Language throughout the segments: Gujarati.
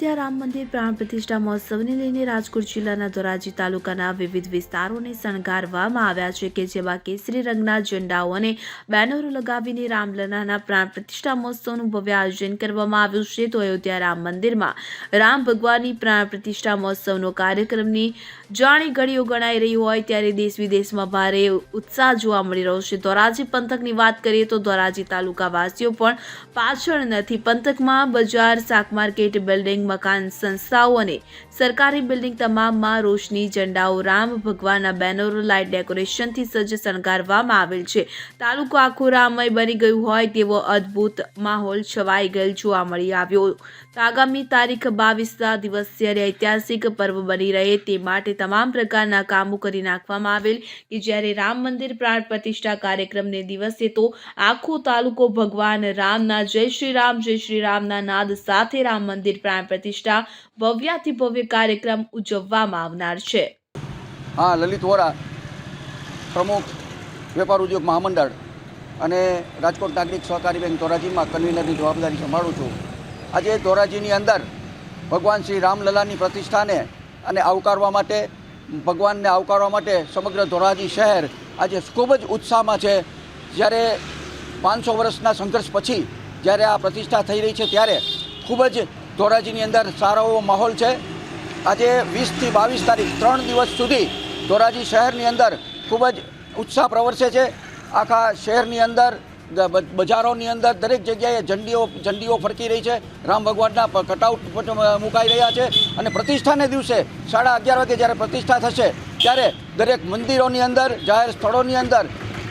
અયોધ્યા રામ મંદિર પ્રાણ પ્રતિષ્ઠા મહોત્સવને લઈને રાજકોટ જિલ્લાના ધોરાજી તાલુકાના વિવિધ વિસ્તારોને શણગારવામાં આવ્યા છે કે જેમાં કેસરી રંગના ઝંડાઓ અને બેનરો લગાવીને રામલલાના પ્રાણ પ્રતિષ્ઠા મહોત્સવનું ભવ્ય આયોજન કરવામાં આવ્યું છે. તો અયોધ્યા રામ મંદિરમાં રામ ભગવાનની પ્રાણ પ્રતિષ્ઠા મહોત્સવનો કાર્યક્રમની જાણી ઘડીઓ ગણાઈ રહી હોય ત્યારે દેશ વિદેશમાં ભારે ઉત્સાહ જોવા મળી રહ્યો છે. ધોરાજી પંથકની વાત કરીએ તો ધોરાજી તાલુકાવાસીઓ પણ પાછળ નથી. પંથકમાં બજાર શાક માર્કેટ બિલ્ડિંગ મકાન સંસ્થાઓ અને સરકારી બિલ્ડિંગ તમામમાં રોશની ઝંડાઓ રામ ભગવાનના બેનરો લાઇટ ડેકોરેશનથી સજ્જ શણગારવામાં આવેલ છે. તાલુકો આખો રામમય બની ગયું હોય તેવો અદ્ભુત માહોલ છવાઈ ગયેલ જોવા મળી આવ્યો. આગામી તારીખ બાવીસના દિવસે અને ઐતિહાસિક પર્વ બની રહે તે માટે તમામ પ્રકારના કામો કરી નાખવામાં આવેલ કે જ્યારે રામ મંદિર પ્રાણ પ્રતિષ્ઠા કાર્યક્રમને દિવસે તો આખો તાલુકો ભગવાન રામના જય શ્રી રામ, જય શ્રી રામના નાદ સાથે રામ મંદિર પ્રાણ પ્રતિષ્ઠા ભવ્યાથી ભવ્ય કાર્યક્રમ ઉજવવામાં આવનાર છે. હા, લલિત વોરા, પ્રમુખ વેપાર ઉદ્યોગ મહામંડળ અને રાજકોટ નાગરિક સહકારી બેંક ધોરાજીમાં કન્વીનરની જવાબદારી સંભાળું છું. આજે ધોરાજીની અંદર ભગવાન શ્રી રામલલાની પ્રતિષ્ઠાને અને આવકારવા માટે, ભગવાનને આવકારવા માટે સમગ્ર ધોરાજી શહેર આજે ખૂબ જ ઉત્સાહમાં છે. જ્યારે પાંચસો વર્ષના સંઘર્ષ પછી જ્યારે આ પ્રતિષ્ઠા થઈ રહી છે ત્યારે ખૂબ જ ધોરાજીની અંદર સારો એવો માહોલ છે. આજે વીસથી બાવીસ તારીખ ત્રણ દિવસ સુધી ધોરાજી શહેરની અંદર ખૂબ જ ઉત્સાહ પ્રવર્સે છે. આખા શહેરની અંદર બજારોની અંદર દરેક જગ્યાએ ઝંડીઓ ઝંડીઓ ફરકી રહી છે. રામ ભગવાનના કટઆઉટ મુકાઈ રહ્યા છે. અને પ્રતિષ્ઠાને દિવસે સાડા અગિયાર વાગે જ્યારે પ્રતિષ્ઠા થશે, ત્યારે દરેક મંદિરોની અંદર, જાહેર સ્થળોની અંદર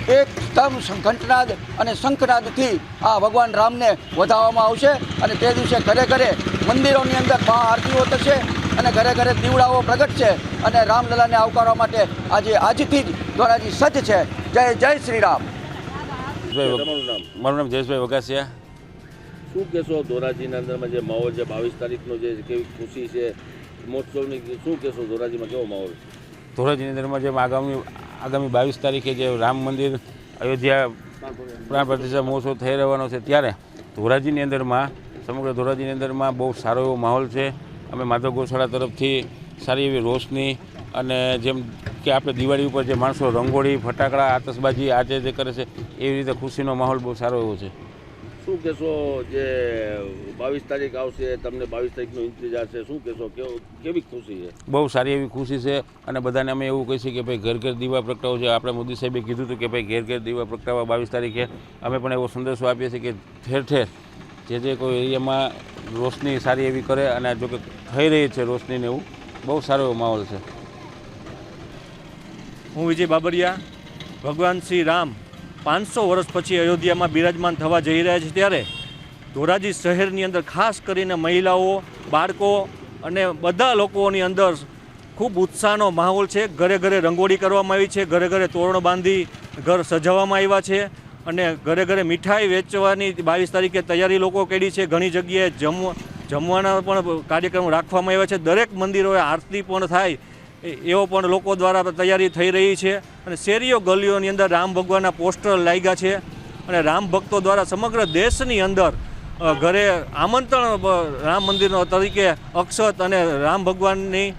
એક સ્તંભ ઘંટનાદ અને શંખનાદથી આ ભગવાન રામને વધાવવામાં આવશે. અને તે દિવસે ઘરે ઘરે મંદિરોની અંદર મહાઆરતીઓ થશે અને ઘરે ઘરે દીવડાઓ પ્રગટ છે અને રામલલાને આવકારવા માટે આજે, આજથી જ ધોરાજી સજ્જ છે. જય જય શ્રી રામ જયેશભાઈ વગ- તમારું નામ મારું નામ જયેશભાઈ વગાસિયા. શું કહેશો ધોરાજીના અંદરમાં જે માહોલ છે? બાવીસ તારીખનો જે કેવી ખુશી છે? મહોત્સવની શું કહેશો ધોરાજીમાં? કેવો માહોલ ધોરાજીની અંદરમાં જેમ આગામી આગામી બાવીસ તારીખે જે રામ મંદિર અયોધ્યા પ્રાણ પ્રતિષ્ઠા મહોત્સવ થઈ રહેવાનો છે ત્યારે ધોરાજીની અંદરમાં સમગ્ર ધોરાજીની અંદરમાં બહુ સારો એવો માહોલ છે. અમે માધવ ગોશાળા તરફથી સારી એવી રોશની અને જેમ કે આપણે દિવાળી ઉપર જે માણસો રંગોળી ફટાકડા આતશબાજી આ જે કરે છે એવી રીતે ખુશીનો માહોલ બહુ સારો એવો છે. શું કહેશો જે બાવીસ તારીખ આવશે તમને બાવીસ તારીખનો ઇંતજાર છે શું કહેશો? કેવો કેવી ખુશી છે? બહુ સારી એવી ખુશી છે અને બધાને અમે એવું કહીશું કે ભાઈ ઘર ઘર દીવા પ્રગટાવો છે. આપણે મોદી સાહેબે કીધું હતું કે ભાઈ ઘેર ઘેર દીવા પ્રગટાવવા બાવીસ તારીખે. અમે પણ એવો સંદેશો આપીએ છીએ કે ઠેર ઠેર જે જે કોઈ એરિયામાં રોશની સારી એવી કરે અને જો કે થઈ રહી છે રોશનીને એવું બહુ સારો એવો માહોલ છે. હું વિજય બાબરિયા. ભગવાન શ્રી રામ પાંચસો વર્ષ પછી અયોધ્યામાં બિરાજમાન થવા જઈ રહ્યા છે ત્યારે ધોરાજી શહેરની અંદર ખાસ કરીને મહિલાઓ, બાળકો અને બધા લોકોની અંદર ખૂબ ઉત્સાહનો માહોલ છે. ઘરે ઘરે રંગોળી કરવામાં આવી છે, ઘરે ઘરે તોરણ બાંધી ઘર સજાવવામાં આવ્યા છે અને ઘરે ઘરે મીઠાઈ વેચવાની બાવીસ તારીખે તૈયારી લોકો કરી છે. ઘણી જગ્યાએ જમવા જમવાના પણ કાર્યક્રમ રાખવામાં આવ્યા છે. દરેક મંદિરોએ આરતી પણ થાય એવો પણ લોકો દ્વારા તૈયારી થઈ રહી છે. અને શેરીઓ ગલીઓની અંદર રામ ભગવાનના પોસ્ટર લાગ્યા છે. અને રામ ભક્તો દ્વારા સમગ્ર દેશની અંદર ઘરે આમંત્રણ રામ મંદિરનો તરીકે અક્ષત અને રામ ભગવાનની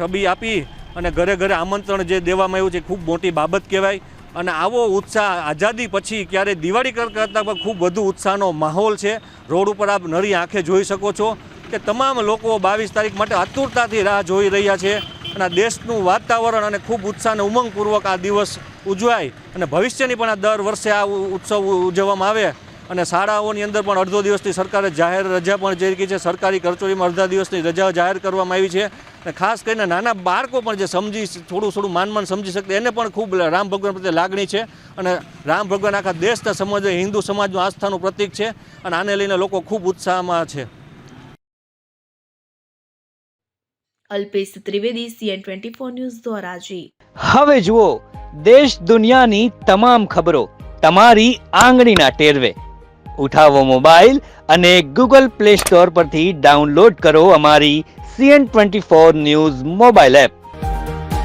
છબી આપી અને ઘરે ઘરે આમંત્રણ જે દેવામાં આવ્યું છે ખૂબ મોટી બાબત કહેવાય. અને આવો ઉત્સાહ આઝાદી પછી ક્યારે દિવાળી કર- કરતાં પણ ખૂબ વધુ ઉત્સાહનો માહોલ છે. રોડ ઉપર આપ નરી આંખે જોઈ શકો છો કે તમામ લોકો બાવીસ તારીખ માટે આતુરતાથી રાહ જોઈ રહ્યા છે. અને આ દેશનું વાતાવરણ અને ખૂબ ઉત્સાહ અને ઉમંગપૂર્વક આ દિવસ ઉજવાય અને ભવિષ્યની પણ આ દર વર્ષે આ ઉત્સવ ઉજવવામાં આવે અને શાળાઓની અંદર પણ અડધો દિવસની સરકારે જાહેર રજા પણ જે છે. સરકારી કરચોરીમાં અડધા દિવસની રજા જાહેર કરવામાં આવી છે અને ખાસ કરીને નાના બાળકો પણ જે સમજી થોડું થોડું માન સમજી શકે એને પણ ખૂબ રામ ભગવાન પ્રત્યે લાગણી છે અને રામ ભગવાન આખા દેશના સમાજ, હિન્દુ સમાજનું આસ્થાનું પ્રતીક છે અને આને લઈને લોકો ખૂબ ઉત્સાહમાં છે. Alpesh Trivedi CN twenty four news Dhoraji હવે જુઓ, દેશ દુનિયાની તમામ ખબરો, તમારી આંગળીના ટેરવે. ઉઠાવો મોબાઈલ અને ગૂગલ પ્લે સ્ટોર પરથી ડાઉનલોડ કરો અમારી CN twenty four news mobile app.